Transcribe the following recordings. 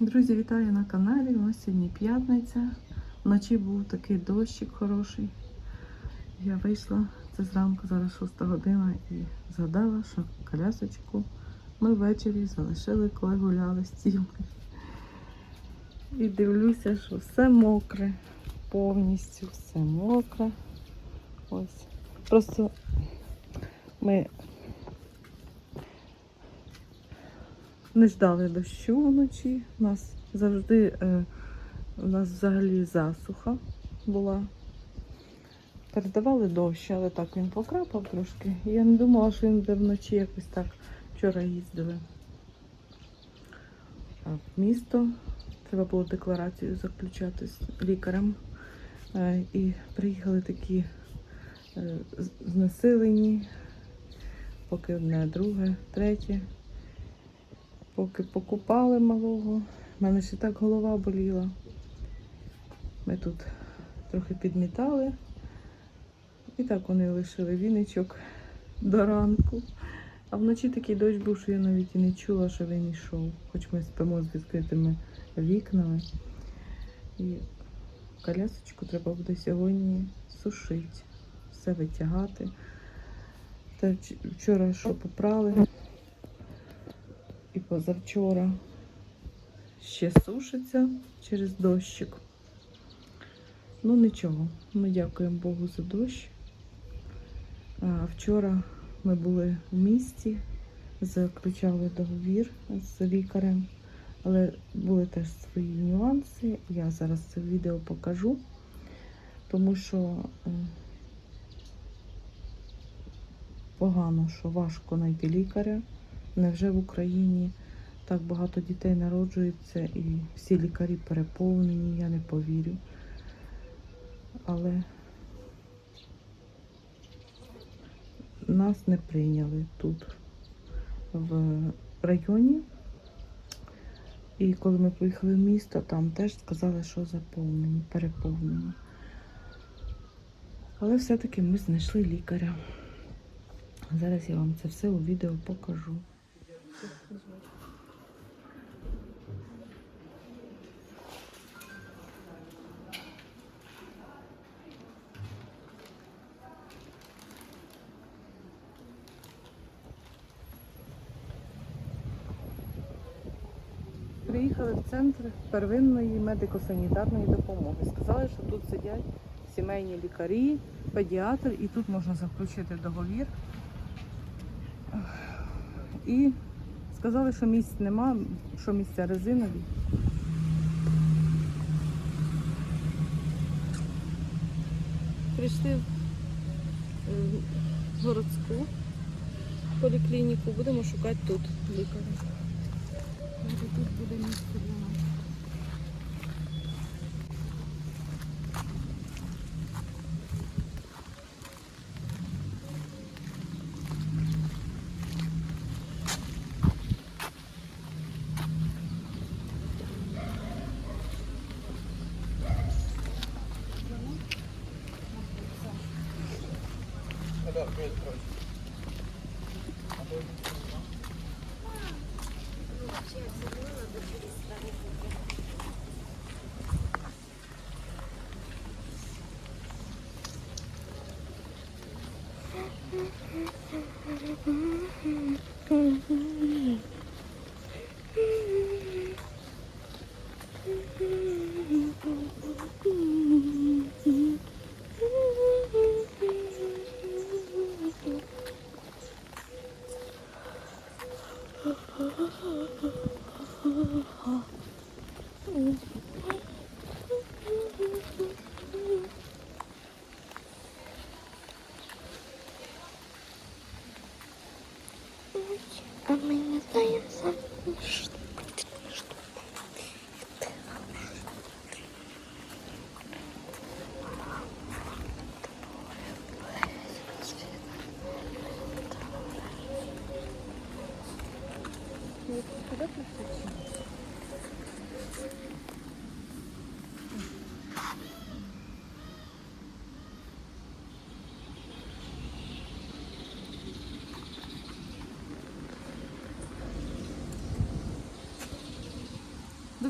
Друзі, вітаю на каналі. Нас сьогодні п'ятниця. Вночі був такий дощик хороший. Я вийшла це зранку, зараз 6 година, і згадала, що колясочку ми ввечері залишили, коли гуляли з тіми. І дивлюся, що все мокре, повністю все мокре. Ось. Просто ми не ждали дощу вночі. У нас завжди е, у нас взагалі засуха була. Передавали дощ, але так він покрапав трошки. Я не думала, що він буде вночі якось так. Вчора їздили А в місто. Треба було декларацію заключати з лікарем. Е, І приїхали такі е, знесилені, поки одне, друге, третє. Поки покупали малого. У мене ще так голова боліла. Ми тут трохи підмітали. І так вони лишили віничок до ранку. А вночі такий дощ був, що я навіть і не чула, що він йшов. Хоч ми спимо з відкритими вікнами. І колясочку треба буде сьогодні сушити, все витягати. Та вчора що попрали і позавчора ще сушиться через дощик. Ну нічого, ми дякуємо Богу за дощ. А вчора ми були в місті, заключали договір з лікарем, але були теж свої нюанси. Я зараз це відео покажу, тому що е, погано, що важко знайти лікаря. Невже в Україні так багато дітей народжується і всі лікарі переповнені, я не повірю. Але нас не прийняли тут, в районі. І коли ми поїхали в місто, там теж сказали, що заповнені, переповнені. Але все-таки ми знайшли лікаря. Зараз я вам це все у відео покажу. Приїхали в центр первинної медико-санітарної допомоги. Сказали, що тут сидять сімейні лікарі, педіатр, і тут можна заключити договір. І сказали, що місць нема, що місця резинові. Прийшли в е, городську поліклініку, будемо шукати тут лікаря. Може, тут буде місце для нас. Gracias.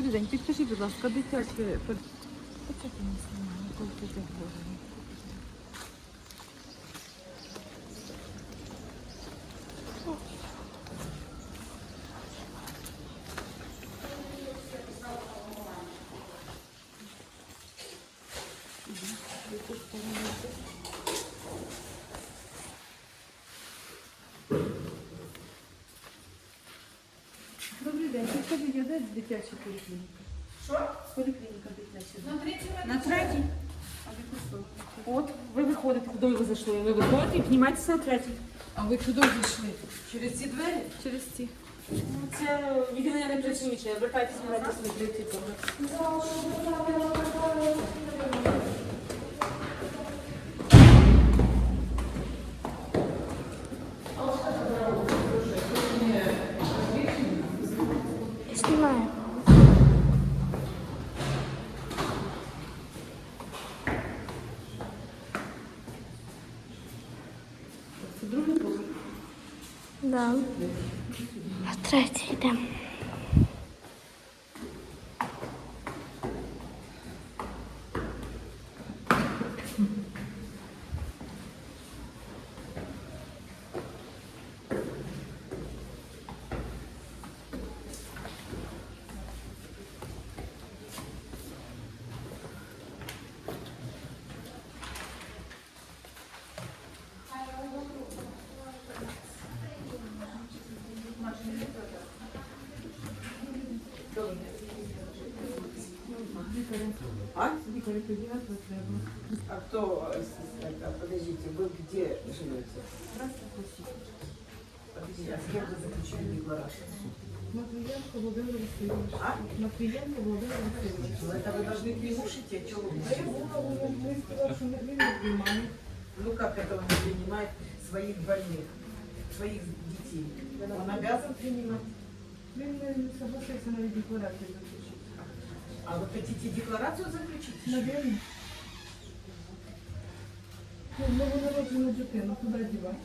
Добрий день, підкажіть, будь ласка, дитяче... Почекайте нас немає, коли тут обговорюємо. Добрий день, підкажіть, а де дитяча поліклініка? Що? Поліклініка дитяча. На третій. А ви хто? От, ви виходите, куди ви зайшли? Ви виходите і піднімаєтеся на третій. А ви куди зайшли? Через ці двері? Через ці. Ну, Це відділення не працююче. Вертайтеся на третій третій поверх. Снимаю. Це другий поверх. Да. А третій йдемо. А? Лікаря педіатра треба. А кто, э, с- это, подождите, вы где живете? Подождите, а с кем вы заключили декларацию? Матвієнко Володимир Васильович. А? Матвієнко Володимир Васильович. Ну, это вы должны к нему шить, а чего вы А я думала, ми сказали, що він не приймає. Ну как это он не принимает своих больных, своих детей? Он обязан принимать. Він не согласився навіть декларацію заключити. А вы хотите декларацию заключить? Навірно. Ну, новонароджену дитину, куди дівати?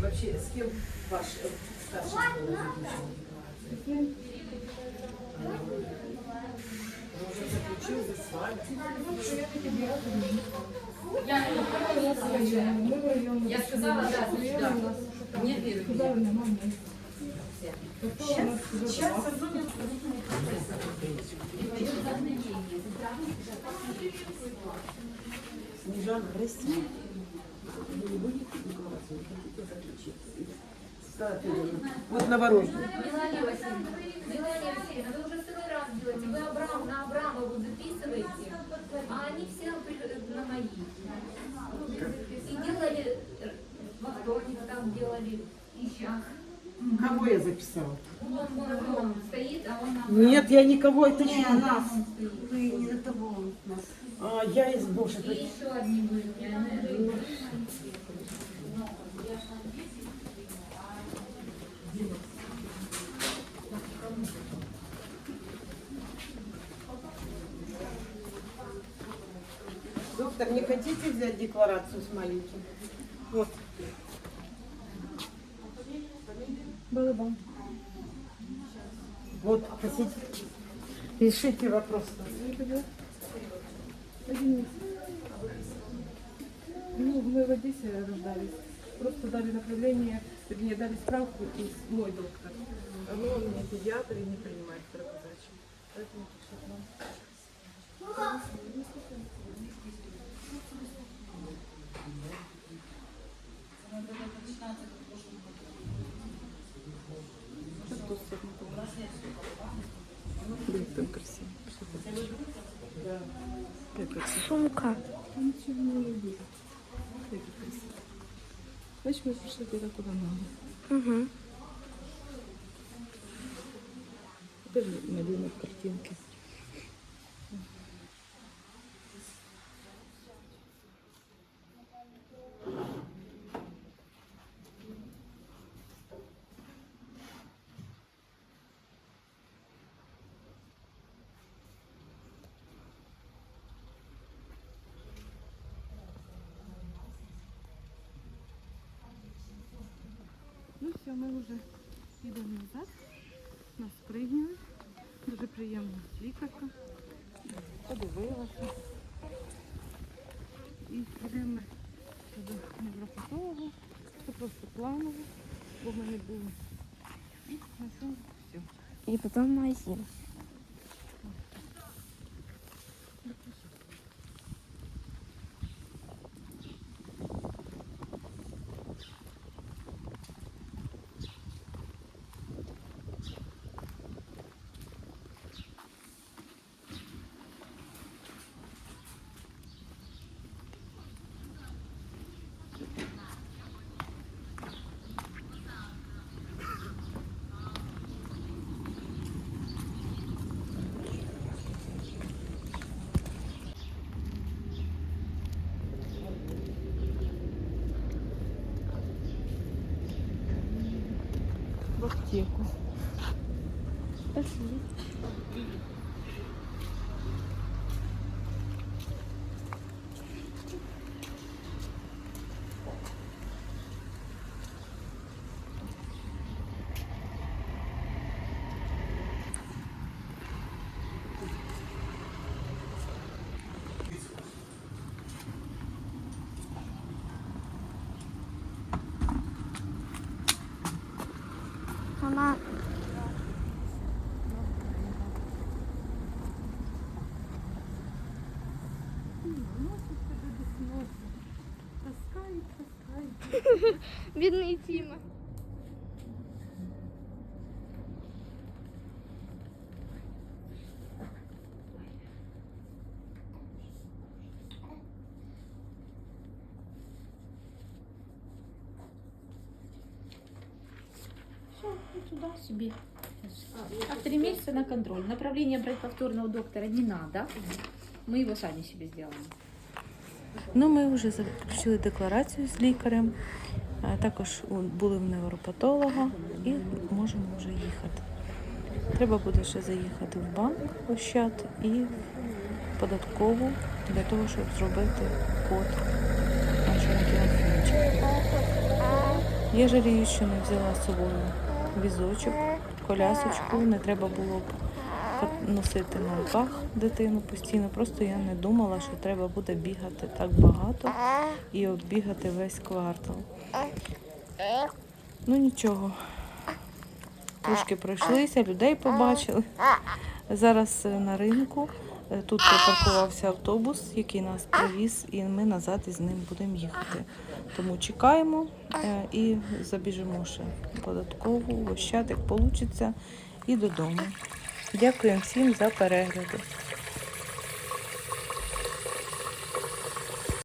Вообще, с кем ваш э, старший сын заключил декларацию? Він Он уже заключил за с вами. ну, що я не педіатр. Ми в району. Я сказала, да, Прийом да. у нас. Нет, нет, Сказали, нема місця. Тобто у нас сюди Сейчас два. созвоним. Снежана, Федоровна, Вот новорожденный. Мелания Васильевна, Мелания Васильевна, вы уже второй раз делаете, вы Абрам, на Абрамову записываете, а они все на мои. И делали, во вторник там делали, и сейчас. Кого я записала? Он, стоит, а он на Нет, я никого, это не нас. Вы не на того нас. А, я из Боже. И еще одни были у меня, наверное. Доктор, не хотите взять декларацию с маленьким? Вот. Балабан. Вот, хотите? Решите вопрос. Ну, мы в Одессе рождались. Просто дали направление, вернее, дали справку из мой доктор. Но он не педиатр и не принимает кровоподачу. Поэтому. Блин, Сумка. Ничего не видно. Как красиво. Значит, мы пришли туда, куда надо. Угу. Покажи малюнок картинки. Все, ми вже йдемо назад. Нас прийняли. Дуже приємна лікарка. Подивилася. І йдемо до невропатолога. Це просто планово, бо ми не були. І на цьому все. І потім магазин. もし。бідний Тіма. Туда себе. А три месяца на контроль. Направление брать повторно у доктора не надо. Мы его сами себе сделаем. Ну, ми вже заключили декларацію з лікарем. Також були в невропатолога і можемо вже їхати. Треба буде ще заїхати в банк Ощад і в податкову для того, щоб зробити код нашого телефончика. Я жалію, що не взяла з собою візочок, колясочку. Не треба було б носити на руках дитину постійно. Просто я не думала, що треба буде бігати так багато і оббігати весь квартал. Ну нічого. Трошки пройшлися, людей побачили. Зараз е, на ринку. Е, Тут припаркувався автобус, який нас привіз, і ми назад із ним будемо їхати. Тому чекаємо е, і забіжимо ще податкову, Ощад, як вийде, і додому. Дякую всім за перегляди.